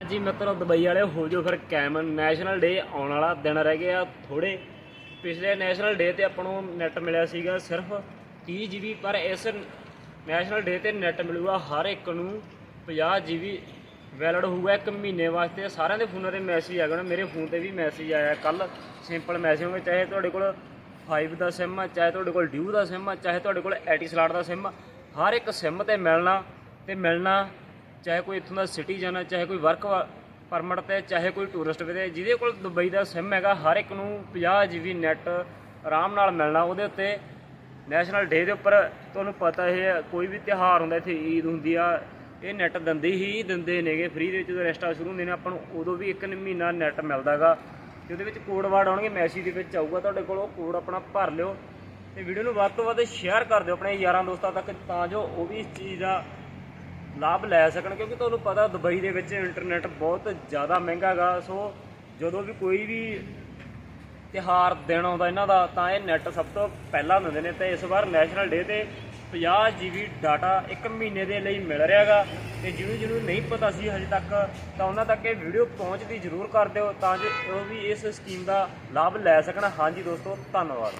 ਜੀ ਮਿੱਤਰੋ, ਦੁਬਈ ਵਾਲੇ ਹੋ ਜੋ ਫਿਰ ਕੈਮ ਨੈਸ਼ਨਲ ਡੇ ਆਉਣ ਵਾਲਾ ਦਿਨ ਰਹਿ ਗਿਆ ਆ ਥੋੜੇ ਪਿਛਲੇ ਨੈਸ਼ਨਲ ਡੇ ਤੇ ਆਪਾਂ ਨੂੰ ਨੈਟ ਮਿਲਿਆ ਸੀਗਾ ਸਿਰਫ 30 GB, ਪਰ ਇਸ ਨੈਸ਼ਨਲ ਡੇ ਤੇ ਨੈਟ ਮਿਲੂਗਾ ਹਰ ਇੱਕ ਨੂੰ 50 GB ਵੈਲਿਡ ਹੋਊਗਾ ਇੱਕ ਮਹੀਨੇ ਵਾਸਤੇ। ਸਾਰਿਆਂ ਦੇ ਫੋਨਾਂ ਤੇ ਮੈਸੇਜ ਆ ਗਏ ਮੇਰੇ ਫੋਨ ਤੇ ਵੀ ਮੈਸੇਜ ਆਇਆ ਕੱਲ। ਸਿੰਪਲ ਮੈਸੇਜ ਹੋਵੇ ਚਾਹੇ ਤੁਹਾਡੇ ਕੋਲ 5 ਦਾ ਸਿਮ ਆ, ਚਾਹੇ ਤੁਹਾਡੇ ਕੋਲ ਡਿਊ ਦਾ ਸਿਮ ਆ, ਚਾਹੇ ਤੁਹਾਡੇ ਕੋਲ ਐਟੀ ਸਲਾਟ ਦਾ ਸਿਮ ਆ। ਹਰ ਇੱਕ ਸਿਮ ਤੇ ਮਿਲਣਾ ਤੇ ਮਿਲਣਾ ਚਾਹੇ ਕੋਈ ਇੱਥੋਂ ਦਾ ਸਿਟੀਜ਼ਨ ਹੈ ਚਾਹੇ ਕੋਈ ਵਰਕ ਪਰਮਿਟ ਤੇ ਚਾਹੇ ਕੋਈ ਟੂਰਿਸਟ ਵੀਰੇ ਜਿਹਦੇ ਕੋਲ ਦੁਬਈ ਦਾ ਸਿਮ ਹੈਗਾ ਹਰ ਇੱਕ ਨੂੰ 50 GB ਨੈਟ ਆਰਾਮ ਨਾਲ ਮਿਲਣਾ ਉਹਦੇ ਉੱਤੇ। ਨੈਸ਼ਨਲ ਡੇ ਦੇ ਉੱਪਰ ਤੁਹਾਨੂੰ ਪਤਾ ਇਹ ਹੈ, ਕੋਈ ਵੀ ਤਿਉਹਾਰ ਹੁੰਦਾ ਇੱਥੇ ਈਦ ਹੁੰਦੀ ਆ ਇਹ ਨੈਟ ਦਿੰਦੇ ਹੀ ਦਿੰਦੇ ਨੇਗੇ ਫ੍ਰੀ ਦੇ ਵਿੱਚ ਜਦੋਂ ਰੈਸਟਾ ਸ਼ੁਰੂ ਹੁੰਦੇ ਨੇ ਆਪਾਂ ਨੂੰ ਉਦੋਂ ਵੀ ਇੱਕ ਮਹੀਨਾ ਨੈਟ ਮਿਲਦਾਗਾ ਤੇ ਉਹਦੇ ਵਿੱਚ ਕੋਡ ਵਰਡ ਆਉਣਗੇ ਮੈਸੇਜ ਦੇ ਵਿੱਚ ਆਊਗਾ ਤੁਹਾਡੇ ਕੋਲ ਉਹ ਕੋਡ ਆਪਣਾ ਭਰ ਲਿਓ। ਤੇ ਵੀਡੀਓ ਨੂੰ ਵੱਧ ਤੋਂ ਵੱਧ ਸ਼ੇਅਰ ਕਰ ਦਿਓ ਆਪਣੇ ਯਾਰਾਂ ਦੋਸਤਾਂ ਤੱਕ ਤਾਂ ਜੋ ਉਹ ਵੀ ਇਸ ਚੀਜ਼ ਦਾ ਲਾਭ ਲੈ ਸਕਣ, ਕਿਉਂਕਿ ਤੁਹਾਨੂੰ ਪਤਾ ਦੁਬਈ ਦੇ ਵਿੱਚ ਇੰਟਰਨੈਟ ਬਹੁਤ ਜ਼ਿਆਦਾ ਮਹਿੰਗਾ ਗਾ, ਸੋ ਜਦੋਂ ਵੀ ਕੋਈ ਵੀ ਤਿਹਾਰ ਦਿਨ ਆਉਂਦਾ ਇਹਨਾਂ ਦਾ, ਤਾਂ ਇਹ ਨੈਟ ਸਭ ਤੋਂ ਪਹਿਲਾਂ ਦਿੰਦੇ ਨੇ, ਤੇ ਇਸ ਵਾਰ ਨੈਸ਼ਨਲ ਡੇ ਤੇ 50 GB ਡਾਟਾ ਇੱਕ ਮਹੀਨੇ ਦੇ ਲਈ ਮਿਲ ਰਿਹਾਗਾ ਤੇ ਜਿਹਨੂੰ ਜਿਹਨੂੰ ਨਹੀਂ ਪਤਾ ਸੀ ਹਜੇ ਤੱਕ, ਤਾਂ ਉਹਨਾਂ ਤੱਕ ਇਹ ਵੀਡੀਓ ਪਹੁੰਚਦੀ ਜ਼ਰੂਰ ਕਰ ਦਿਓ, ਤਾਂ ਜੋ ਉਹ ਵੀ ਇਸ ਸਕੀਮ ਦਾ ਲਾਭ ਲੈ ਸਕਣ। ਹਾਂਜੀ ਦੋਸਤੋ, ਧੰਨਵਾਦ।